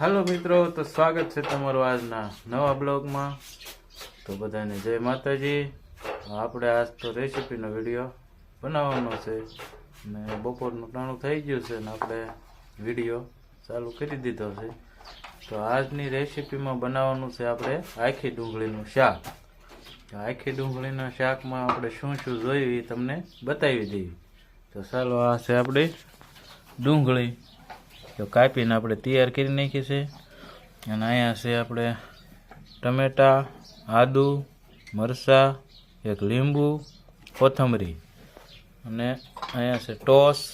હાલો મિત્રો, તો સ્વાગત છે તમારું આજના નવા બ્લોગમાં. તો બધાને જય માતાજી. આપણે આજ તો રેસીપીનો વીડિયો બનાવવાનો છે. ને બપોરનું ટાણું થઈ ગયું છે ને આપણે વીડિયો ચાલુ કરી દીધો છે. તો આજની રેસીપીમાં બનાવવાનું છે આપણે આખી ડુંગળીનું શાક. આખી ડુંગળીના શાકમાં આપણે શું શું જોયું એ તમને બતાવી દઈએ. તો ચાલો આ છે આપણી ડુંગળી. તો કાપીને આપણે તૈયાર કરી નાખીએ છીએ. અને અહીંયા છે આપણે ટમેટાં, આદુ, મરચાં, એક લીંબુ, કોથમરી. અને અહીંયા છે ટોસ,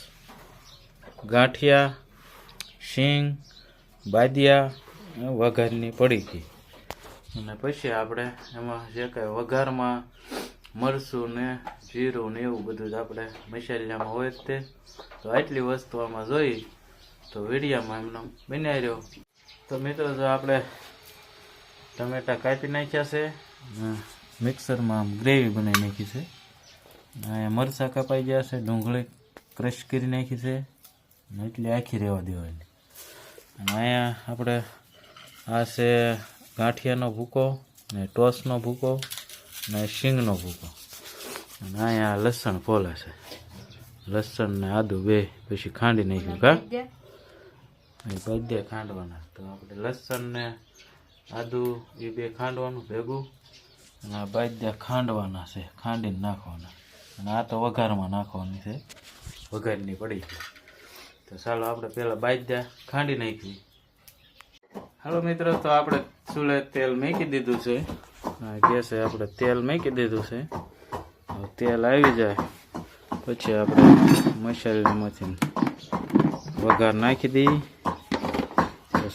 ગાંઠિયા, શીંગ, બાદિયા વઘારની પડીકી. અને પછી આપણે એમાં જે કાંઈ વઘારમાં મરચું ને જીરું ને એવું બધું જ આપણે મસાલામાં હોય તે. તો આટલી વસ્તુ આમાં જોઈ તો વિડીયામાં એમને બનાવી રહ્યો. તો મિત્રો જો આપણે ટમેટા કાપી નાખ્યા છે. મિક્સરમાં આમ ગ્રેવી બનાવી નાખી છે. અહીંયા મરચાં કપાઈ ગયા છે ડુંગળી ક્રશ કરી નાખી છે. એટલી આખી રહેવા દેવાની. અને અહીંયા આપણે આ છે ગાંઠિયાનો ભૂકો ને ટોસનો ભૂકો ને શીંગનો ભૂકો. અને અહીંયા લસણ પોલા છે. લસણ ને આદુ બે પછી ખાંડી નાખ્યું કા? બધે ખાંડવાના તો આપણે લસણ ને આદુ એ બે ખાંડવાનું ભેગું. અને આ બાજ્યા ખાંડવાના છે. ખાંડીને નાખવાના. અને આ તો વઘારમાં નાખવાની છે. વઘારની પડી છે. તો ચાલો આપણે પહેલાં બાજ્યા ખાંડી નાખી હાલો મિત્રો, તો આપણે ચૂલે તેલ મૂકી દીધું છે. ગેસે આપણે તેલ મૂકી દીધું છે. તેલ આવી જાય. પછી આપણે મસાલામાંથી વઘાર નાખી દઈએ.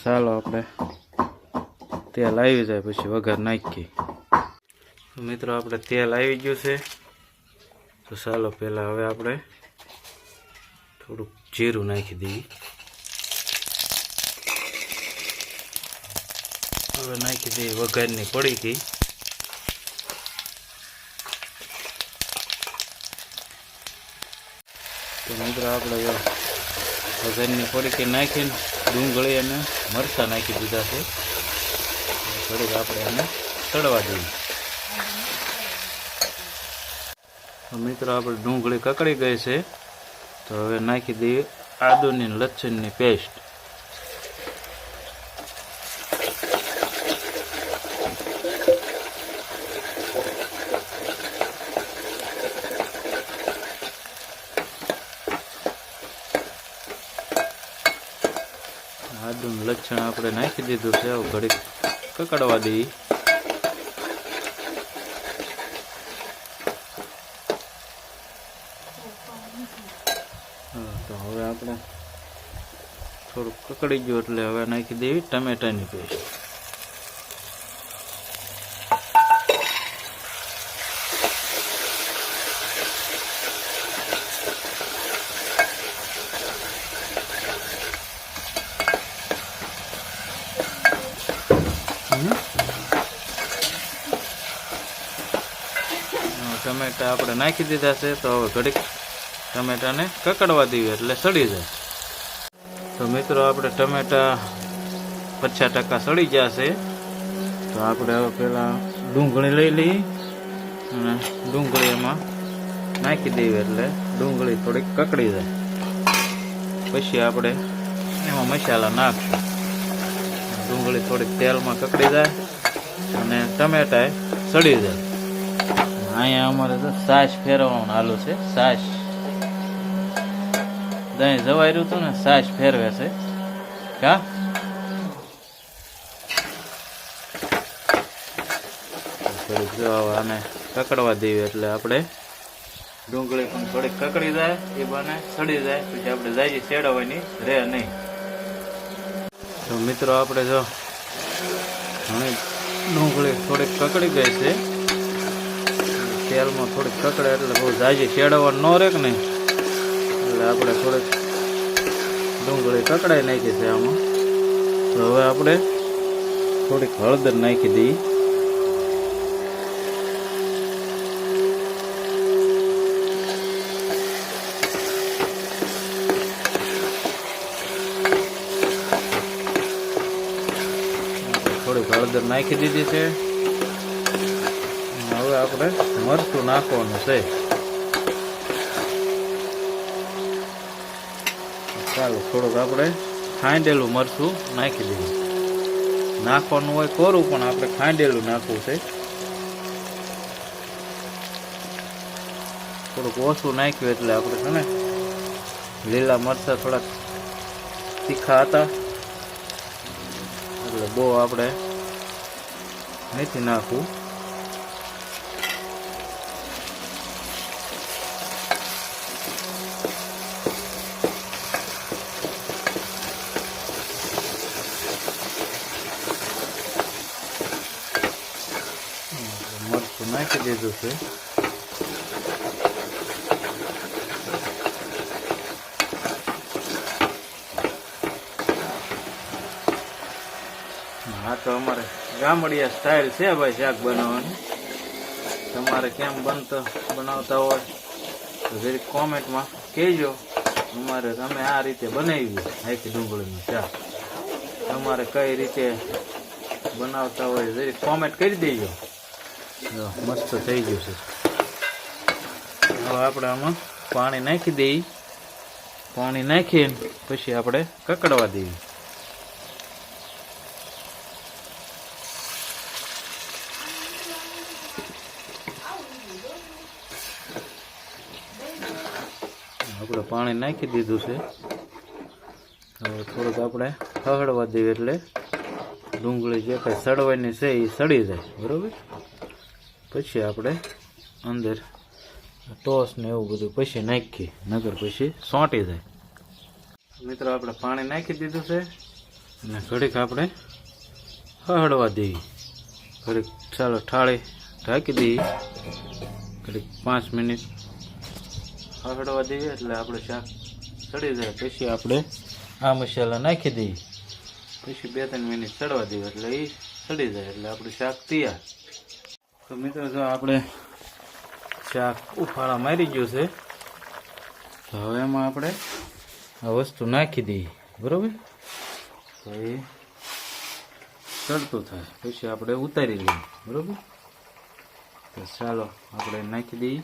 ચાલો આપણે તેલ આવી જાય પછી વઘાર નાખીએ. મિત્રો, આપણે તેલ આવી ગયું છે. તો ચાલો પહેલાં હવે આપણે થોડુંક જીરું નાખી દઈએ. હવે નાખી દઈએ, વઘારની પડી ગઈ. તો મિત્રો, આપણે વઘારની પડીકી નાખીને ડુંગળી અને મરચાં નાખી દીધા છે. થોડીક આપણે એને તળવા દઈએ મિત્રો, આપણે ડુંગળી કકડી ગઈ છે. તો હવે નાખી દઈએ આદુની લચ્છનની પેસ્ટ. આદુ લક્ષણ આપણે નાખી દીધું છે. હવે ઘડીક કકડવા દઈએ તો હવે આપણે થોડુંક કકડી ગયું એટલે હવે નાખી દેવી ટમેટાની પેસ્ટ. ટમેટા આપણે નાખી દીધા છે, તો હવે ઘડીક ટમેટાને કકડવા દઈએ એટલે સડી જાય. તો મિત્રો, આપણે ટમેટા પચાસ ટકા સડી ગયા છે. તો આપણે હવે પહેલાં ડુંગળી લઈ લઈએ અને ડુંગળી એમાં નાખી દઈએ એટલે ડુંગળી થોડીક કકડી જાય. પછી આપણે એમાં મસાલા નાખશું. ડુંગળી થોડીક તેલમાં કકડી જાય અને ટમેટા સડી જાય. અહીંયા અમારે તો સાસ ફેરવવાનું હાલું છે, સાસ. દહીં જવાયું હતું ને, સાસ ફેરવે છે. કા? થોડીક જો આને કકડવા દઈએ એટલે આપણે ડુંગળી પણ થોડીક કકડી જાય, એ બને સડી જાય, પછી આપણે જાય ચેડવવાની રહે નહીં. તો મિત્રો, આપણે જો ઘણી ડુંગળી થોડીક કકડી ગઈ છે. તેલમાં થોડીક કકડે એટલે બહુ જાજી શેડવાનું ન રહે કે નહીં એટલે આપણે થોડીક ડુંગળી કકડાઈ નાખી છે આમાં. તો હવે આપણે થોડીક હળદર નાખી દઈએ. થોડીક હળદર નાખી દીધી છે. આપણે મરચું નાખવાનું છે ચાલો થોડુંક આપણે ખાંડેલું મરચું નાખી દઈએ નાખવાનું હોય કોરું પણ આપણે ખાંડેલું નાખવું છે થોડુંક ઓછું નાખ્યું એટલે આપણે છે ને લીલા મરચાં થોડાક તીખા હતા એટલે બહુ આપણે નથી નાખવું મરચું નાખી દીધું હા, તો અમારે ગામડિયા સ્ટાઇલ છે ભાઈ શાક બનાવવાની. તમારે કેમ બનતો બનાવતા હોય તો જરી કોમેન્ટમાં કહેજો. અમારે તમે આ રીતે બનાવી આખી ડુંગળીનું શાક. તમારે કઈ રીતે બનાવતા હોય જરી કોમેન્ટ કરી દેજો. મસ્ત થઈ ગયું છે. હવે આપણે આમાં પાણી નાખી દઈએ. પાણી નાખીને પછી આપણે કકડવા દઈએ. આપણે પાણી નાખી દીધું છે. હવે થોડુંક આપણે હળવા દઈએ એટલે ડુંગળી જે કાંઈ સડવાની છે એ સડી જાય. બરાબર? પછી આપણે અંદર ટોસ ને એવું બધું પછી નાખીએ. નગર પછી સોંટી જાય. મિત્રો, આપણે પાણી નાખી દીધું છે અને ઘડીક આપણે હળવા દઈએ. ઘડીક ચાલો થાળી ઢાંકી દઈએ. ઘડીક પાંચ મિનિટ હળવા દઈએ એટલે આપણે શાક સડી જાય. પછી આપણે આ મસાલા નાખી દઈએ. પછી બે ત્રણ મિનિટ સડવા દઈએ એટલે એ સડી જાય એટલે આપણું શાક તૈયાર. તો મિત્રો, જો આપણે શાક ઉફાળા મારી ગયું છે, તો હવે એમાં આપણે આ વસ્તુ નાખી દઈએ, બરોબર? તો એ ચડતું થાય, પછી આપણે ઉતારી લઈએ, બરોબર? તો ચાલો, આપણે નાખી દઈએ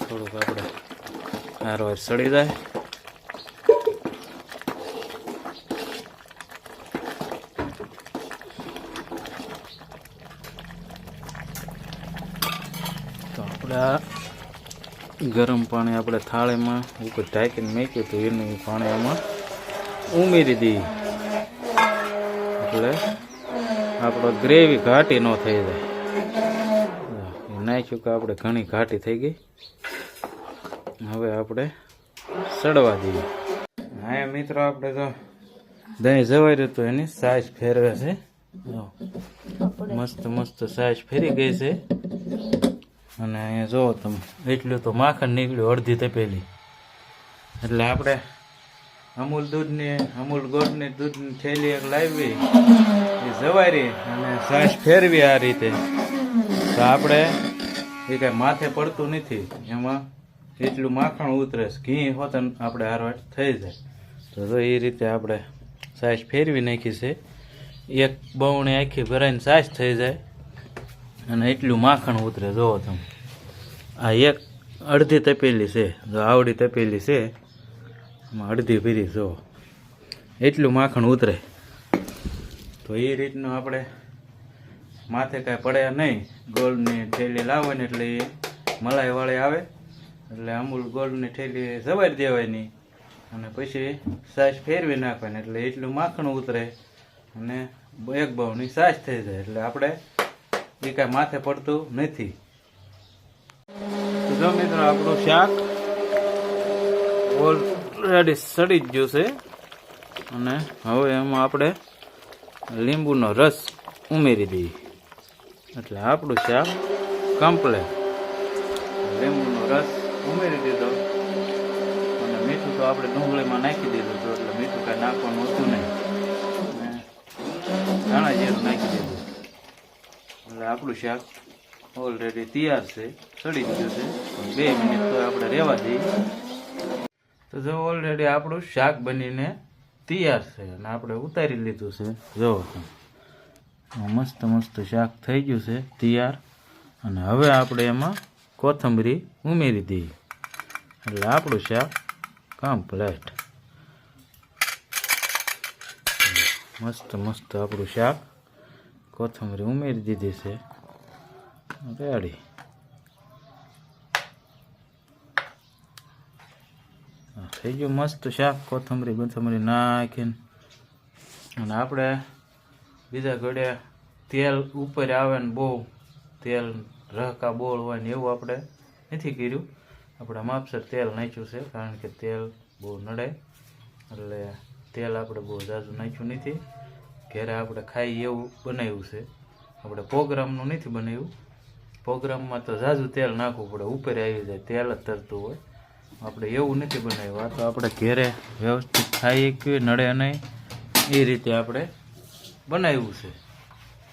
થોડુંક આપણે હારો હાર સડી જાય. તો આપણે ગરમ પાણી આપણે થાળીમાં ઉપર ઢાંકીને મૂક્યું હતું. એનું પાણી એમાં ઉમેરી દઈએ એટલે આપણો ગ્રેવી ઘાટી ન થઈ જાય. નાખ્યું કે આપણે ઘણી ઘાટી થઈ ગઈ. હવે આપણે સડવા દઈએ હા, મિત્રો, આપણે તો દહીં જવાઈ રહ્યું હતું એની. સાઈઝ ફેરવે છે. મસ્ત મસ્ત સાઈઝ ફેરી ગઈ છે. અને અહીંયા જુઓ તમે એટલું તો માખણ નીકળ્યું અડધી તપેલી. એટલે આપણે અમૂલ દૂધની, અમૂલ ગોળની દૂધની થેલી એક લાવી. એ જવારી અને સાસ ફેરવી આ રીતે. તો આપણે એ કાંઈ માથે પડતું નથી. એમાં એટલું માખણ ઉતરે ઘી હોતન આપણે હારવાટ થઈ જાય. તો જો એ રીતે આપણે સાઈઝ ફેરવી નાખી છે. એક બવણી આખી ભરાઈને સાઈઝ થઈ જાય. અને એટલું માખણ ઉતરે. જુઓ તમે. આ એક અડધી તપેલી છે. જો આવડી તપેલી છે, એમાં અડધી ભીરી જોવો એટલું માખણ ઉતરે. તો એ રીતનું આપણે માથે કાંઈ પડ્યા નહીં. ગોળની થેલી લાવો ને એટલે એ મલાઈવાળી આવે. એટલે અમૂલ ગોળની થેલી સવારી દેવાની. અને પછી સાઈઝ ફેરવી નાખવાની, એટલે એટલું માખણ ઉતરે. અને એક બહુની સાસ થઈ જાય, એટલે આપણે એ કાંઈ માથે પડતું નથી. જો મિત્રો, આપણું શાક ઓલરેડી સડી જ ગયું છે. અને હવે એમાં આપણે લીંબુનો રસ ઉમેરી દઈએ. એટલે આપણું શાક કમ્પ્લેટ લીંબુનો રસ ઉમેરી દીધો. અને મીઠું તો આપણે ડુંગળીમાં નાખી દીધું હતું, એટલે મીઠું કાંઈ નાખવાનું હતું નહીં. ધાણા જીરું નાખી દીધું. એટલે આપણું શાક ઓલરેડી તૈયાર છે, સડી ગયું છે. બે મિનિટ તો આપણે રહેવા દઈએ. તો જો ઓલરેડી આપણું શાક બનીને તૈયાર છે અને આપણે ઉતારી લીધું છે. જો, મસ્ત મસ્ત શાક થઈ ગયું છે, તૈયાર. અને હવે આપણે એમાં કોથમરી ઉમેરી દઈએ. એટલે આપણું શાક કમ્પ્લેટ મસ્ત મસ્ત આપણું શાક. કોથમરી ઉમેરી દીધી છે. રેડી. થઈ ગયું મસ્ત શાક, કોથમરી કોથમરી નાખીને. અને આપણે બીજા ઘડે તેલ ઉપર આવે ને બહુ તેલ, રહકા બોળ હોય ને એવું આપણે નથી કર્યું. આપણે માપસર તેલ નાખ્યું છે, કારણ કે તેલ બહુ નડે. એટલે તેલ આપણે બહુ ઝાઝું નાખ્યું નથી. ઘરે આપણે ખાઈ એવું બનાવ્યું છે. આપણે પ્રોગ્રામનું નથી બનાવ્યું. પ્રોગ્રામમાં તો ઝાઝું તેલ નાખવું પડે, ઉપર આવી જાય, તેલ જ તરતું હોય. આપણે એવું નથી બનાવ્યું. આ તો આપણે ઘરે વ્યવસ્થિત ખાઈ કે નડે નહીં. એ રીતે આપણે બનાવ્યું છે.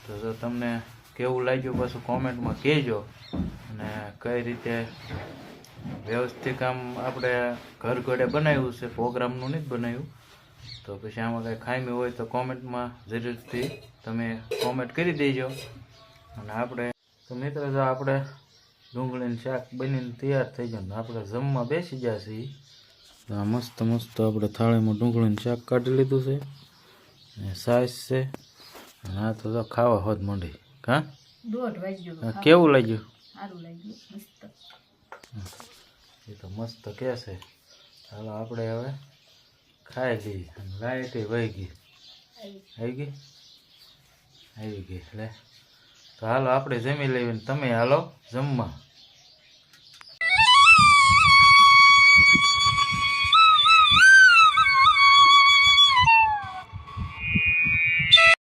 તો જો તમને કેવું લાગ્યું પાછું કોમેન્ટમાં કહેજો. અને કઈ રીતે વ્યવસ્થિત આમ આપણે ઘર ઘડે બનાવ્યું છે પ્રોગ્રામનું નથી બનાવ્યું. તો પછી આમાં કંઈ ખામી હોય તો કોમેન્ટમાં જરૂરથી તમે કોમેન્ટ કરી દેજો. અને આપણે તો મિત્રો જો આપણે ડુંગળીનું શાક બનીને તૈયાર થઈ ગયું ને આપણે જમવા બેસી ગયા છીએ. તો આ મસ્ત મસ્ત આપણે થાળીમાં ડુંગળીનું શાક કાઢી લીધું છે. ને સાઈઝ છે. અને આ તો ખાવા હોત મંડી. આ કેવું લાગ્યું? સારું લાગ્યું મસ્ત. એ તો મસ્ત કે છે. ચાલો આપણે હવે ખાઈ લઈએ. અને લાઈટ વહી ગઈ. આવી ગઈ. આવી ગઈ. એટલે તો હાલો આપણે જમી લેવી તમે હાલો જમવા.